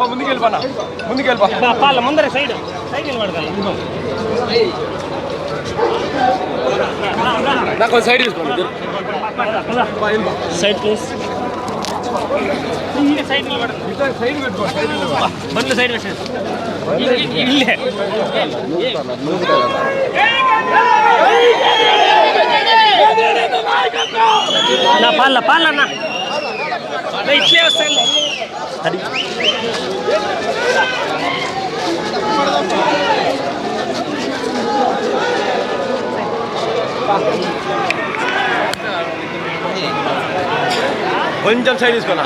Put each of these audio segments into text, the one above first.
ముందుకు వెళ్ళిపోనా ముందుకు వెళ్ళిపో పాల ముందర సైడ్ సైడ్ నిలబడగల నాకు కొంచెం సైడ్ తీసుకోండి సైడ్ ప్లీజ్ సైడ్ నిలబడ సైడ్ పెట్టుకోండి సైడ్ బండ్లు సైడ్ పెట్టండి ఇల్లే నా పాల పాల అన్న ఇట్లే వస్తాను అది కొంచెం సైడ్ తీసుకోనా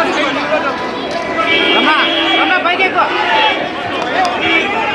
పోమ్మని అతను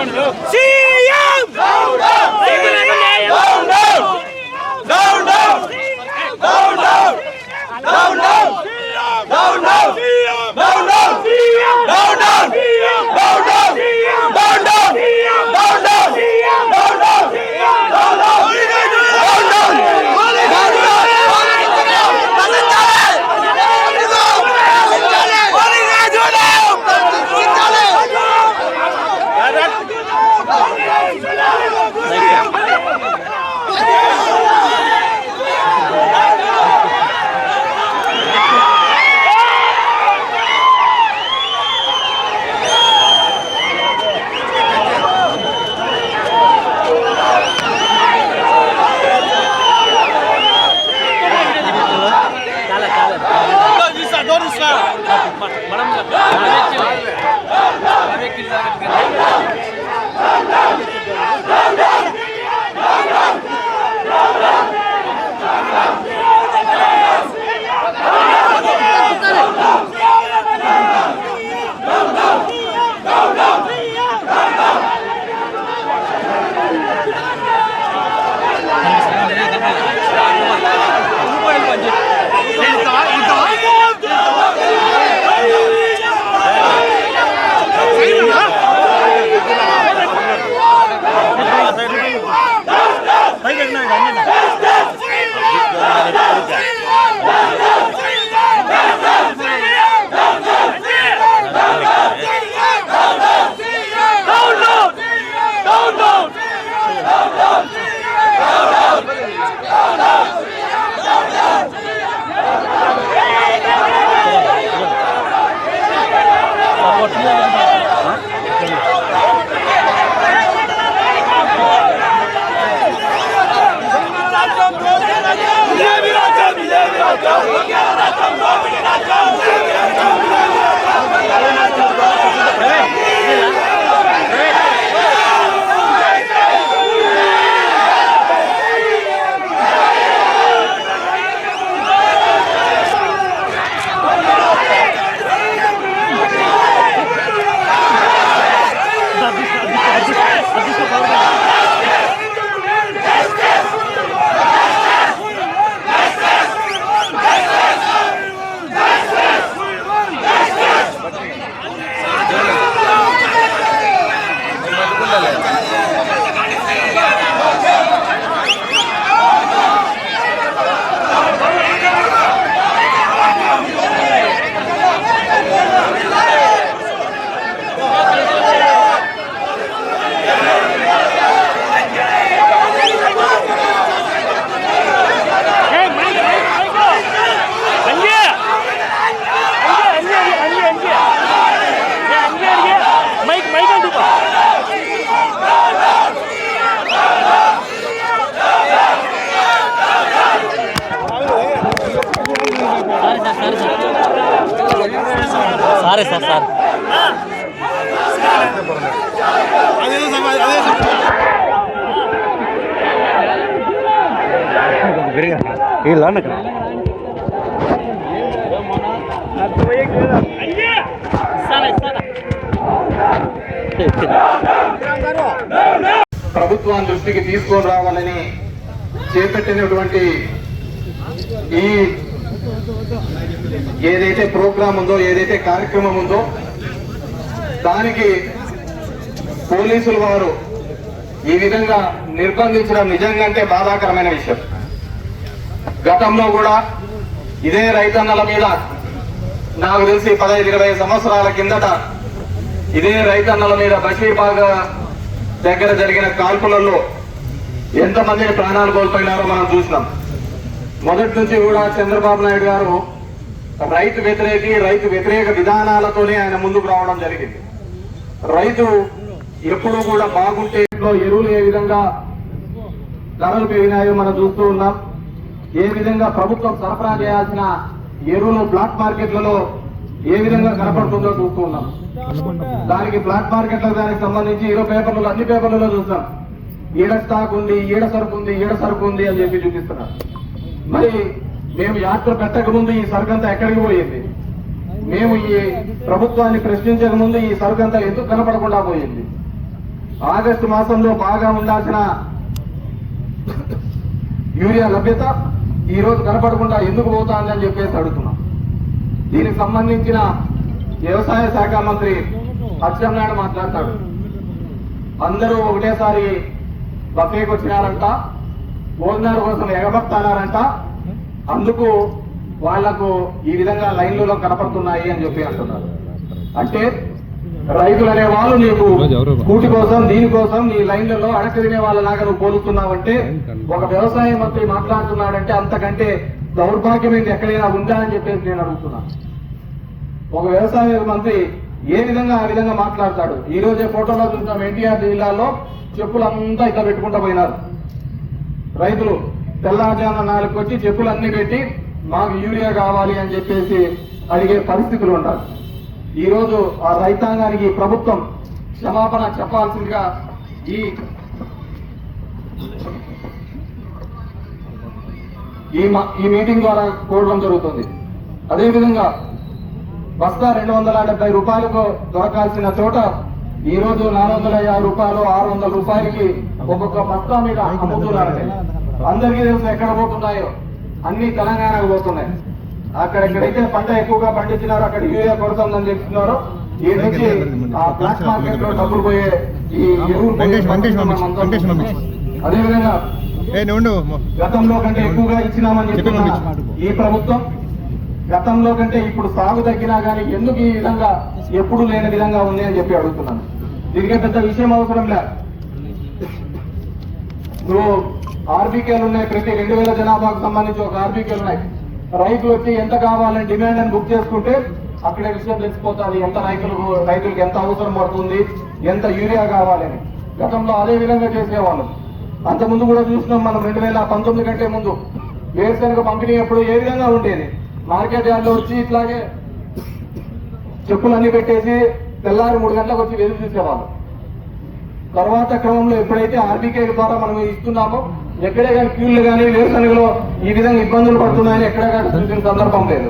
చాలా దృష్టికి తీసుకొని రావాలని చేపట్టినటువంటి ఈ ఏదైతే ప్రోగ్రాం ఉందో ఏదైతే కార్యక్రమం ఉందో దానికి పోలీసులు వారు ఈ విధంగా నిర్బంధించడం నిజంగా అంటే బాధాకరమైన విషయం. గతంలో కూడా ఇదే రైతన్నల మీద నాకు తెలిసి పదహైదు ఇరవై సంవత్సరాల కిందట ఇదే రైతన్నల మీద బషీర్బాగ్ దగ్గర జరిగిన కాల్పులలో ఎంతమందిని ప్రాణాలు కోల్పోయినారో మనం చూసినాం. మొదటి నుంచి కూడా చంద్రబాబు నాయుడు గారు రైతు వ్యతిరేకి రైతు వ్యతిరేక విధానాలతోనే ఆయన ముందుకు రావడం జరిగింది. రైతు ఎప్పుడూ కూడా బాగుంటే ఎరువులు ఏ విధంగా ధరలు పెరిగినాయో మనం చూస్తూ ఉన్నాం. ఏ విధంగా ప్రభుత్వం సరఫరా చేయాల్సిన ఎరువులు బ్లాక్ మార్కెట్లలో ఏ విధంగా కనపడుతుందో చూస్తూ ఉన్నాం. దానికి బ్లాక్ మార్కెట్ల దానికి సంబంధించి ఈరో పేపర్లలో అన్ని పేపర్లలో చూస్తాం. ఈడ స్టాక్ ఉంది ఈడ సరుకు ఉంది ఈడ సరుకు ఉంది అని చెప్పి చూపిస్తున్నారు. మరి మేము యాత్ర పెట్టక ముందు ఈ సరుకు అంతా ఎక్కడికి పోయింది? మేము ఈ ప్రభుత్వాన్ని ప్రశ్నించక ముందు ఈ సరుకు అంతా ఎందుకు కనపడకుండా పోయింది? ఆగస్టు మాసంలో బాగా ఉండాల్సిన యూరియా లభ్యత ఈ రోజు కనపడకుండా ఎందుకు పోతాంది అని చెప్పేసి అడుగుతున్నాం. దీనికి సంబంధించిన వ్యవసాయ శాఖ మంత్రి అచ్చెన్నాయుడు మాట్లాడతాడు. అందరూ ఒకటేసారి బఫేకి వచ్చినారంట భోజనాల కోసం ఎగబడతారంట అందుకు వాళ్ళకు ఈ విధంగా లైన్లలో కనపడుతున్నాయి అని చెప్పి అంటున్నారు. అంటే రైతులు అనే వాళ్ళు నీకు కూటి కోసం దీనికోసం నీ లైన్లలో అడక తినే వాళ్ళలాగా నువ్వు పోలుస్తున్నావంటే ఒక వ్యవసాయ మంత్రి మాట్లాడుతున్నాడంటే అంతకంటే దౌర్భాగ్యం ఏంటి? ఎక్కడైనా ఉందా అని చెప్పేసి నేను అడుగుతున్నాను ఒక వ్యవసాయ మంత్రి ఏ విధంగా ఆ విధంగా మాట్లాడతాడు? ఈ రోజే ఫోటోలో చూస్తాం ఎన్టీఆర్ జిల్లాలో చెప్పులంతా ఇట్లా పెట్టుకుంటా పోయినారు. రైతులు తెల్లజాన నాలుగు వచ్చి చెప్పులన్నీ పెట్టి మాకు యూరియా కావాలి అని చెప్పేసి అడిగే పరిస్థితులు ఉండాలి. ఈరోజు ఆ రైతాంగానికి ప్రభుత్వం క్షమాపణ చెప్పాల్సిందిగా ఈ ఈ ఈ మీటింగ్ ద్వారా కోరడం జరుగుతుంది. అదేవిధంగా బస్తా రెండు వందల డెబ్బై రూపాయలకు దొరకాల్సిన చోట ఈ రోజు నాలుగు వందల యాభై రూపాయలు ఆరు వందల రూపాయలకి ఒక్కొక్క బస్తా మీద అమ్ముతున్నారండి. అందరికీ తెలుసు ఎక్కడ పోతున్నాయో. అన్ని తెలంగాణకు పోతున్నాయి. అక్కడెక్కడైతే పంట ఎక్కువగా పండించినారో అక్కడ యూరియా కొరత ఉందని చెప్తున్నారో ఈ నుంచి ఆ బ్లాక్ మార్కెట్లో డబ్బులు పోయే ఈ. అదేవిధంగా గతంలో కంటే ఎక్కువగా ఇచ్చినామని చెప్తున్న. ఈ ప్రభుత్వం. గతంలో కంటే ఇప్పుడు సాగు తగ్గినా కానీ ఎందుకు ఈ విధంగా ఎప్పుడు లేని విధంగా ఉంది అని చెప్పి అడుగుతున్నాను. దీనికే పెద్ద విషయం అవసరం లే నువ్వు ఆర్బీకేలు ఉన్నాయి ప్రతి రెండు వేల జనాభాకు సంబంధించి ఒక ఆర్బీకేలు ఉన్నాయి. రైతులు వచ్చి ఎంత కావాలని డిమాండ్ అని బుక్ చేసుకుంటే అక్కడే విషయం తెలిసిపోతుంది. ఎంత రైతులకు రైతులకు ఎంత అవసరం పడుతుంది ఎంత యూరియా కావాలని. గతంలో అదే విధంగా చేసేవాళ్ళం. అంతకుముందు కూడా చూసినాం మనం రెండు వేల పంతొమ్మిది కంటే ముందు. వేరుశనగ పంపిణీ అప్పుడు ఏ విధంగా ఉండేది? మార్కెట్ యార్డ్లో వచ్చి ఇట్లాగే చెప్పులన్నీ పెట్టేసి తెల్లారి మూడు గంటలకు వచ్చి వెలుగు చూసేవాళ్ళు. తర్వాత క్రమంలో ఎప్పుడైతే ఆర్బీకే ద్వారా మనం ఇస్తున్నామో ఎక్కడే కానీ క్యూళ్ళు కానీ వేరుశనగలో ఈ విధంగా ఇబ్బందులు పడుతున్నాయని ఎక్కడే కానీ చూసిన సందర్భం లేదు.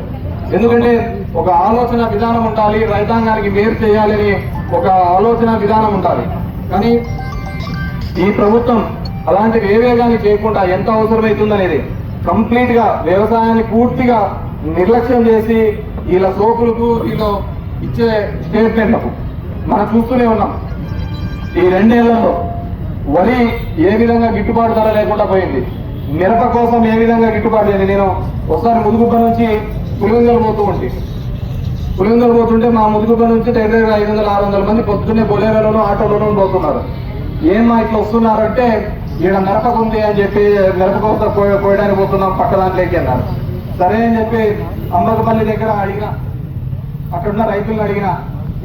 ఎందుకంటే ఒక ఆలోచన విధానం ఉండాలి రైతాంగానికి మేలు చేయాలని ఒక ఆలోచన విధానం ఉండాలి. కానీ ఈ ప్రభుత్వం అలాంటివి ఏవే కానీ చేయకుండా ఎంత అవసరమవుతుందనేది కంప్లీట్గా వ్యవసాయాన్ని పూర్తిగా నిర్లక్ష్యం చేసి వీళ్ళ సోకులకు వీళ్ళు ఇచ్చే స్టేట్మెంట్లకు మనం చూస్తూనే ఉన్నాం. ఈ రెండేళ్ళలో వరి ఏ విధంగా గిట్టుబాటు ధర లేకుండా పోయింది? మిరప కోసం ఏ విధంగా గిట్టుబాటు లేదు నేను ఒకసారి ముదుగుబ్బ నుంచి పులివెందులు పోతూ ఉంటే. పులివెందులు పోతుంటే మా ముదుగుబ్బ నుంచి దగ్గర ఐదు వందల ఆరు వందల మంది పొద్దున్నే బొలేరలోనూ ఆటోలోనూ పోతున్నారు. ఏమ్మా ఇట్లా వస్తున్నారంటే ఈడ మిరపకు ఉంది అని చెప్పి మిరప కోసం పోయడానికి పోతున్నాం పక్క దాంట్లోకి అన్నారు. సరే అని చెప్పి అంబకపల్లి దగ్గర అడిగిన అక్కడున్న రైతులను అడిగిన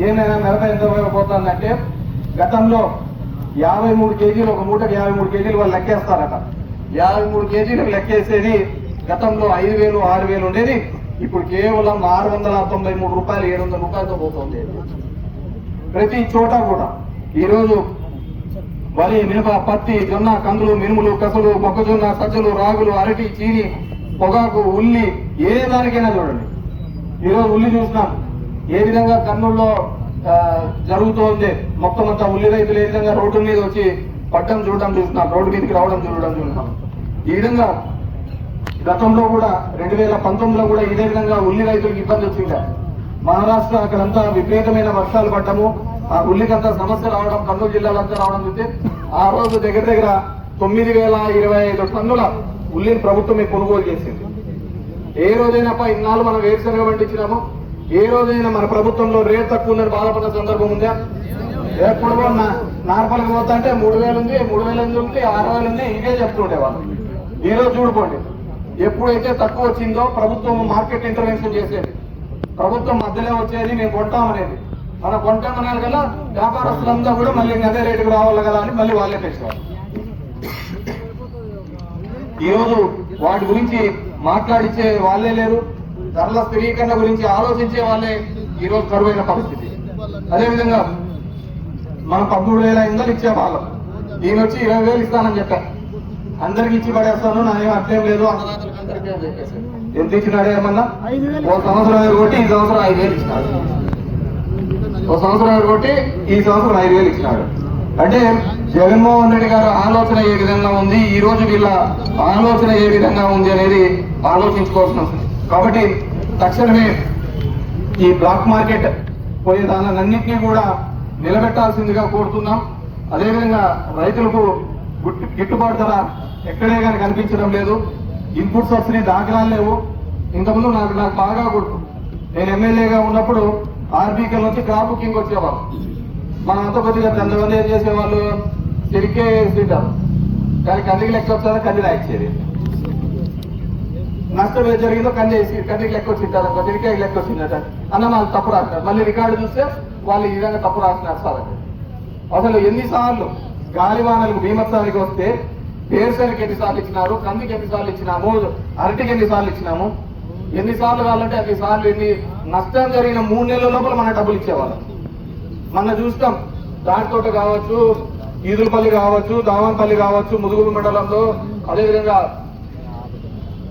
ఏమైనా మిరప ఎంత పోతుందంటే గతంలో యాభై మూడు కేజీలు ఒక మూటకు యాభై మూడు కేజీలు వాళ్ళు లెక్కేస్తారట. యాభై మూడు కేజీలకు లెక్కేసేది గతంలో ఐదు వేలు ఆరు వేలు ఉండేది. ఇప్పుడు కేవలం ఆరు వందల తొంభై మూడు రూపాయలు ఏడు వందల రూపాయలతో పోతుంది. ప్రతి చోట కూడా. ఈరోజు వరి మినప పత్తి జొన్న కందులు మినుములు కసులు మొక్కజొన్న సజ్జలు రాగులు అరటి చీని పొగాకు ఉల్లి ఏ దానికైనా చూడండి. ఈరోజు ఉల్లి చూసినాం. ఏ విధంగా కర్నూలులో జరుగుతోంది? మొత్తం అంతా ఉల్లి రైతులు ఏ విధంగా రోడ్డు మీద వచ్చి పట్టం చూడడం చూస్తున్నాం రోడ్డు మీదకి రావడం చూడడం చూస్తున్నాం. ఈ విధంగా గతంలో కూడా రెండు వేల పంతొమ్మిదిలో కూడా ఇదే విధంగా ఉల్లి రైతులకు ఇబ్బంది వచ్చింది. మహారాష్ట్ర అక్కడంతా విపరీతమైన వర్షాలు పడ్డము. ఆ ఉల్లికంతా సమస్య రావడం కర్నూలు జిల్లాలో అంతా రావడం చూస్తే ఆ రోజు దగ్గర దగ్గర తొమ్మిది వేల ఇరవై ఐదు టన్నుల ఉల్లిని ప్రభుత్వమే కొనుగోలు చేసింది. ఏ రోజైనా ఇన్నాళ్ళు మనం వేరుశనగ పండించినాము? ఏ రోజైనా మన ప్రభుత్వంలో రేట్ తక్కువ ఉందని బాధపడిన సందర్భం ఉందా? ఎప్పుడు నార్మల్గా పోతా అంటే మూడు వేలు ఉంది మూడు వేలు ఎనిమిది ఉంది ఆరు వేలు ఉంది ఇదే చెప్తుండే వాళ్ళు ఈ రోజు చూడుకోండి. ఎప్పుడైతే తక్కువ వచ్చిందో ప్రభుత్వం మార్కెట్ ఇంటర్వెన్షన్ చేసేది. ప్రభుత్వం మధ్యలో వచ్చేది మేము కొంటామనేది మనం కొంటామనేది కదా వ్యాపారస్తులంతా కూడా మళ్ళీ అదే రేటుకు రావాలి కదా అని మళ్ళీ వాళ్ళే తెచ్చేవాళ్ళు ఈరోజు వాటి గురించి మాట్లాడించే వాళ్ళే లేరు. ధరల స్థిరీకరణ గురించి ఆలోచించే వాళ్ళే ఈరోజు కరువైన పరిస్థితి. అదేవిధంగా మనం పదమూడు వేల ఐదు ఇచ్చే వాళ్ళం. నేను వచ్చి ఇరవై వేలు ఇస్తానని చెప్పా అందరికి ఇచ్చి పడేస్తాను నాకేం అట్లేం లేదు ఎంత ఇచ్చినాడు ఏమన్నా ఓ సంవత్సరం ఐదు కొట్టి ఈ సంవత్సరం ఐదు వేలు ఇచ్చినాడు. ఓ సంవత్సరం ఐదు కొట్టి ఈ సంవత్సరం ఐదు వేలు ఇచ్చినాడు. అంటే జగన్మోహన్ రెడ్డి గారు ఆలోచన ఏ విధంగా ఉంది? ఈ రోజు వీళ్ళ ఆలోచన ఏ విధంగా ఉంది అనేది ఆలోచించుకోవాల్సిన అవసరం. కాబట్టి తక్షణమే ఈ బ్లాక్ మార్కెట్ పోయే దానన్నింటినీ కూడా నిలబెట్టాల్సిందిగా కోరుతున్నాం. అదేవిధంగా రైతులకు గిట్టుబాటు ధర ఎక్కడే కానీ కనిపించడం లేదు. ఇన్పుట్ సబ్సిడీ దాఖలాలు లేవు. ఇంతకుముందు నాకు నాకు బాగా గుర్తు. నేను ఎమ్మెల్యేగా ఉన్నప్పుడు ఆర్బీకే నుంచి క్రాప్ బుకింగ్ వచ్చేవాళ్ళు. మా అంత కొద్దిగా కొంతమంది ఏం చేసేవాళ్ళు చెరికే సీటారు కానీ కంటికి లెక్క వచ్చారో కంది రాయించేది నష్టం ఏది జరిగిందో కంది వేసి కందికి లెక్క వచ్చింటారు చెరికాయకి లెక్క వచ్చిందట అన్న వాళ్ళు తప్పు రాసినారు మళ్ళీ రికార్డు చూస్తే వాళ్ళు ఈ విధంగా తప్పు రాసినారు సార్ అసలు ఎన్నిసార్లు గాలివానలకు భీమత్సానికి వస్తే పేరుసరికి ఎన్నిసార్లు ఇచ్చినారు కందికి ఎన్నిసార్లు ఇచ్చినాము అరటికి ఎన్నిసార్లు ఇచ్చినాము? ఎన్నిసార్లు కావాలంటే అన్ని సార్లు ఎన్ని నష్టం జరిగిన మూడు నెలల లోపల మన డబ్బులు ఇచ్చేవాళ్ళం. మన చూస్తాం దాంట్లో కావచ్చు ఈదులపల్లి కావచ్చు దావన్పల్లి కావచ్చు ముదుగురు మండలంలో అదేవిధంగా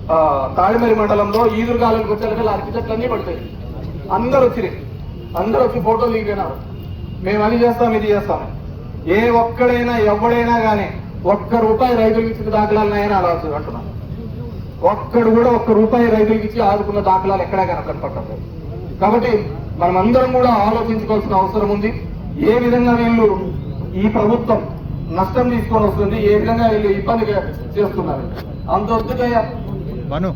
ఆ, తాడిమరి మండలంలో ఈదురు కాలంకి వచ్చేలా అరటి చెట్లన్నీ పడతాయి. అందరు వచ్చి అందరూ వచ్చి ఫోటోలు దిగిపోయినారు. మేము అని చేస్తాం ఇది చేస్తాం. ఏ ఒక్కడైనా ఎవడైనా కానీ ఒక్క రూపాయి రైతులకు ఇచ్చిన దాఖలాలనైనా అలా అంటున్నాం. ఒక్కడు కూడా ఒక్క రూపాయి రైతులకు ఇచ్చి ఆదుకున్న దాఖలాలు ఎక్కడా కనపడటం కాబట్టి మనం అందరం కూడా ఆలోచించుకోవాల్సిన అవసరం ఉంది. ఏ విధంగా వీళ్ళు ఈ ప్రభుత్వం నష్టం తీసుకొని వస్తుంది ఏ విధంగా వీళ్ళు ఇబ్బంది చేస్తున్నారు? అంత వద్దుకయ్యా మను.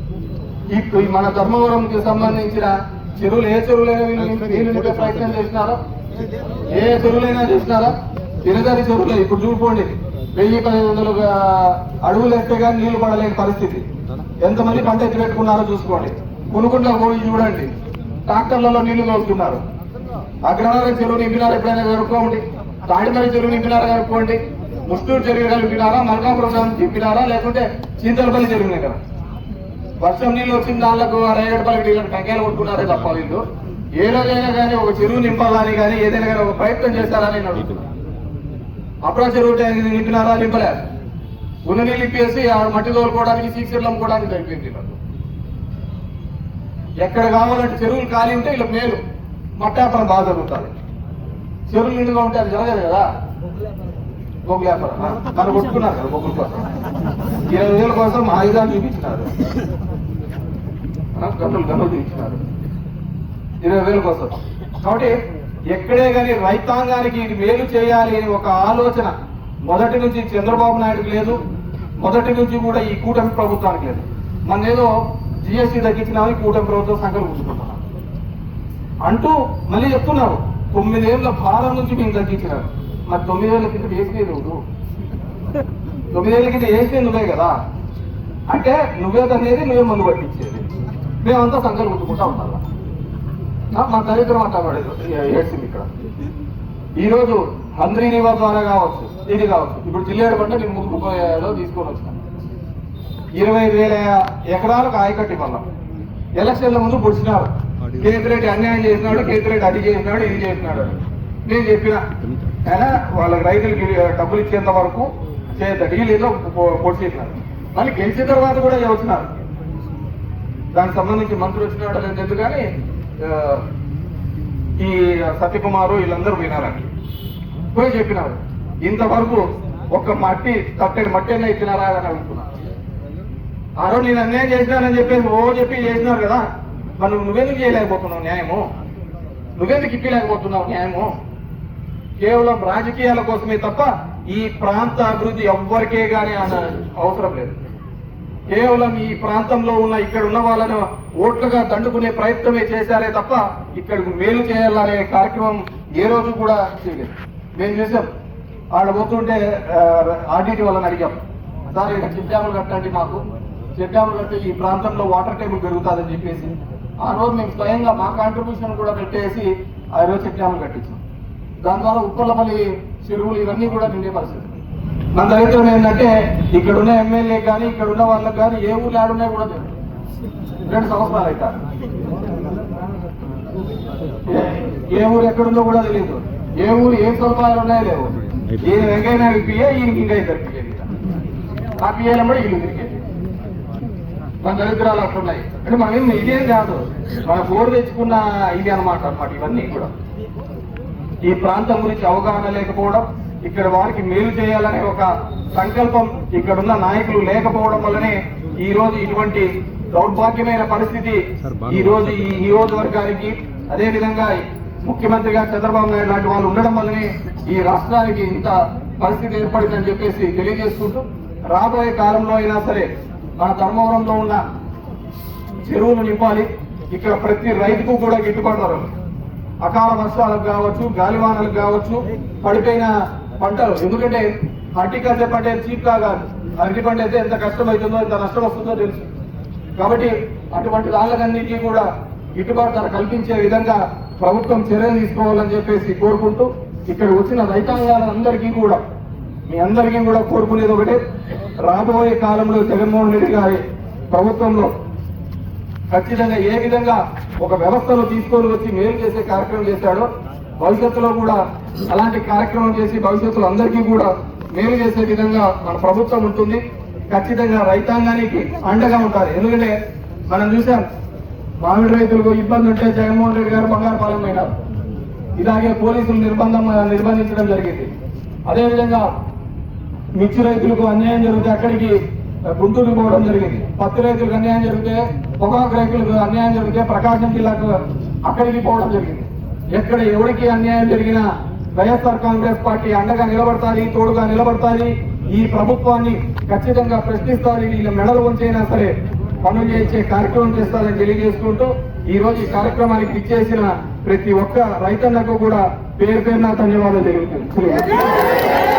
ఈ మన ధర్మవరంకి సంబంధించిన చెరువులు ఏ చెరువులైనా వీళ్ళు నింపే ప్రయత్నం చేసినారా? ఏ చెరువులైనా చేసినారా? తిరగని చెరువులే ఇప్పుడు చూడుకోండి వెయ్యి పదిహేను వందలు అడుగులు వేస్తే కానీ నీళ్ళు పడలేని పరిస్థితి. ఎంతమంది పంట ఎత్తి పెట్టుకున్నారో చూసుకోండి. కొనుక్కుంటా పోయి చూడండి ట్రాక్టర్లలో నీళ్ళు తోలుతున్నారు. అగ్రహారం చెరువు నింపినారు ఎప్పుడైనా కనుక్కోండి తాడిమల్లి చెరువు నింపినారా అనుకోండి ముస్తూరు చెరువు నింపినారా మల్కాపురం నింపినారా లేకుంటే చింతలపల్లి చెరువు నింపినారా వర్షం నీళ్ళు వచ్చిన దానిలకు రేగడపల్లి నీళ్ళకి టెంకాయలు కొట్టుకున్నారే తప్ప వీళ్ళు. ఏ రోజైనా కానీ ఒక చెరువు నింపాలని కానీ ఏదైనా కానీ ఒక ప్రయత్నం చేస్తారని నేను అడుగుతున్నాను అప్పుడా చెరువు ట్యాంక్ నింపినారా నింపలే. ఉన్న నీళ్ళు ఇప్పేసి మట్టి తోలుకోవడానికి సీసీలు అమ్ముకోవడానికి సరిపోయింది ఎక్కడ కావాలంటే చెరువులు ఖాళీ ఉంటే వీళ్ళకి మేలు. మట్టాపరం బాగా జరుగుతుంది. చెరువులు నిండుగా ఉంటే అది జరగదు కదా? బొగ్గుల వ్యాపారం ఆ, మనం కొట్టుకున్నారు కదా బొగ్గుల కోసం. ఇరవై వేల కోసం ఆయుధాలు చూపించినారు. ఆ, గన్నులు చూపించినారు. ఇరవై వేల కోసం. కాబట్టి ఎక్కడే కానీ రైతాంగానికి మేలు చేయాలి అని ఒక ఆలోచన మొదటి నుంచి చంద్రబాబు నాయుడుకి లేదు. మొదటి నుంచి కూడా ఈ కూటమి ప్రభుత్వానికి లేదు. మన ఏదో జిఎస్టీ తగ్గించినామని కూటమి ప్రభుత్వం సంకల్పించుకుంటున్నాం. అంటూ మళ్ళీ చెప్తున్నారు. తొమ్మిదేళ్ళ భారం నుంచి మేము తగ్గించినారు మరి తొమ్మిదేళ్ళ కింద వేసినవి నువ్వు తొమ్మిదేళ్ళ కింద వేసినవి నువ్వే కదా. అంటే నువ్వే అనేది నువ్వే మందు పట్టించేది. మేమంతా సంఘాలు కుట్టుకుంటా ఉండాలి? మా దరిద్రం అంటా ఏడ్చింది ఇక్కడ. ఈరోజు రోజు హంద్రీ ద్వారా కావచ్చు ఇది కావచ్చు. ఇప్పుడు జిల్లేడు పంట నేను ముగ్గుపోయాలో తీసుకొని వచ్చిన. ఇరవై వేల ఎకరాలకు ఆయకట్టి వల్ల ఎలక్షన్ల ముందు పొడిచినారు. కేతిరెడ్డి అన్యాయం చేసినాడు కేతిరెడ్డి అది చేసినాడు ఇది చేసినాడు నేను చెప్పిన అయినా వాళ్ళకి రైతులకి డబ్బులు ఇచ్చేంత వరకు చేయద్దు వీళ్ళు ఏదో పొడిచేసినారు. మళ్ళీ గెలిచిన తర్వాత కూడా వచ్చినారు దానికి సంబంధించి మంత్రి వచ్చినాడు లేదు చెప్పి కానీ ఈ సత్యకుమారు వీళ్ళందరూ పోయినారండి పోయి చెప్పినారు. ఇంతవరకు ఒక మట్టి తట్టడి మట్టి అయినా ఇచ్చినారా అని అడుగుతున్నా ఆ రోజు నేను అన్యాయం చేసినానని చెప్పేసి ఓ చెప్పి చేసినారు కదా. మరి నువ్వు నువ్వెందుకు చేయలేకపోతున్నావు న్యాయము? నువ్వెందుకు ఇప్పలేకపోతున్నావు న్యాయము? కేవలం రాజకీయాల కోసమే తప్ప ఈ ప్రాంత అభివృద్ధి ఎవ్వరికే కానీ అన్న అవసరం లేదు. కేవలం ఈ ప్రాంతంలో ఉన్న ఇక్కడ ఉన్న వాళ్ళను ఓట్లుగా దండుకునే ప్రయత్నమే చేశారే తప్ప ఇక్కడికి మేలు చేయాలనే కార్యక్రమం ఏ రోజు కూడా చేయలేదు. మేము చూసాం ఆడ పోతుంటే ఆర్డీటీ వాళ్ళని అడిగాం. సార్ ఇక్కడ చెక్ డ్యాములు కట్టండి మాకు. చెక్ డ్యాములు కట్టి ఈ ప్రాంతంలో వాటర్ టేబుల్ పెరుగుతుందని చెప్పేసి ఆ రోజు మేము స్వయంగా మా కాంట్రిబ్యూషన్ కూడా పెట్టేసి ఆ రోజు చెక్ డ్యాములు కట్టించాం. దాని ద్వారా ఉప్పలపల్లి చెరువులు ఇవన్నీ కూడా నిండే పరిస్థితి. మన దగ్గర ఏంటంటే ఇక్కడ ఉన్న ఎమ్మెల్యే కానీ ఇక్కడ ఉన్న వాళ్ళకి కానీ ఏ ఊళ్ళు ఆడున్నాయి కూడా రెండు సంవత్సరాలు అయితే ఏ ఊరు ఎక్కడుందో కూడా తెలియదు ఏ ఊరు ఏం సదుపాయాలు ఉన్నాయో లేవు. ఈయన వెంకయ్య నాయుడు పియ్య ఈయనకి ఇంకా ఇద్దరు పియ్యలు ఆ పియ్యలు కూడా ఈయన క్రికెట్ మన దరిద్రాలు అట్లున్నాయి. అంటే మనం ఏం ఇదేం కాదు. మన బోర్డు తెచ్చుకున్న ఇది అనమాట అన్నమాట ఇవన్నీ కూడా. ఈ ప్రాంతం గురించి అవగాహన లేకపోవడం ఇక్కడ వారికి మేలు చేయాలనే ఒక సంకల్పం ఇక్కడ ఉన్న నాయకులు లేకపోవడం వల్లనే ఈ రోజు ఇటువంటి దౌర్భాగ్యమైన పరిస్థితి ఈ రోజు ఈ నియోజకవర్గానికి అదే విధంగా ముఖ్యమంత్రిగా చంద్రబాబు నాయుడు లాంటి వాళ్ళు ఉండడం వల్లనే ఈ రాష్ట్రానికి ఇంత పరిస్థితి ఏర్పడిందని చెప్పేసి తెలియజేసుకుంటూ రాబోయే కాలంలో అయినా సరే మన ధర్మవరంలో ఉన్న చెరువులు నింపాలి. ఇక్కడ ప్రతి రైతుకు కూడా గిట్టుబాటు ధర అకాల వర్షాలకు కావచ్చు గాలివానలకు కావచ్చు పడిపోయిన పంటలు. ఎందుకంటే హార్టికల్చర్ పంట చీప్ కాదు. అరటి పంట అయితే ఎంత కష్టం అవుతుందో ఎంత నష్టం వస్తుందో తెలుసు. కాబట్టి అటువంటి దానికన్నిటికీ కూడా గిట్టుబాటు ధర కల్పించే విధంగా ప్రభుత్వం చర్యలు తీసుకోవాలని చెప్పేసి కోరుకుంటూ ఇక్కడ వచ్చిన రైతాంగాలందరికీ కూడా మీ అందరికీ కూడా కోరుకునేది ఒకటే. రాబోయే కాలంలో జగన్మోహన్ రెడ్డి గారి ప్రభుత్వంలో ఖచ్చితంగా ఏ విధంగా ఒక వ్యవస్థను తీసుకొని వచ్చి మేలు చేసే కార్యక్రమం చేశాడో భవిష్యత్తులో కూడా అలాంటి కార్యక్రమం చేసి భవిష్యత్తులో అందరికీ కూడా మేలు చేసే విధంగా మన ప్రభుత్వం ఉంటుంది. ఖచ్చితంగా రైతాంగానికి అండగా ఉంటారు. ఎందుకంటే మనం చూసాం మామిడి రైతులకు ఇబ్బంది ఉంటే జగన్మోహన్ రెడ్డి గారు బంగారు అయినారు ఇలాగే పోలీసులు నిర్బంధం నిర్బంధించడం జరిగింది. అదేవిధంగా మిర్చి రైతులకు అన్యాయం జరిగితే అక్కడికి గుంటూరు పోవడం జరిగింది. పత్తి రైతులకు అన్యాయం జరిగితే పొగాకు రైతులకు అన్యాయం జరిగితే ప్రకాశం జిల్లాకు అక్కడికి పోవడం జరిగింది. ఎక్కడ ఎవరికి అన్యాయం జరిగినా వైఎస్ఆర్ కాంగ్రెస్ పార్టీ అండగా నిలబడతాది తోడుగా నిలబడతాది ఈ ప్రభుత్వాన్ని ఖచ్చితంగా ప్రశ్నిస్తారు వీళ్ళ మెడలు ఉంచైనా సరే పనులు చేసే కార్యక్రమం చేస్తారని తెలియజేసుకుంటూ ఈ రోజు ఈ కార్యక్రమానికి ఇచ్చేసిన ప్రతి ఒక్క రైతన్నకు కూడా పేరు పేరున ధన్యవాదాలు తెలియజేస్తున్నాను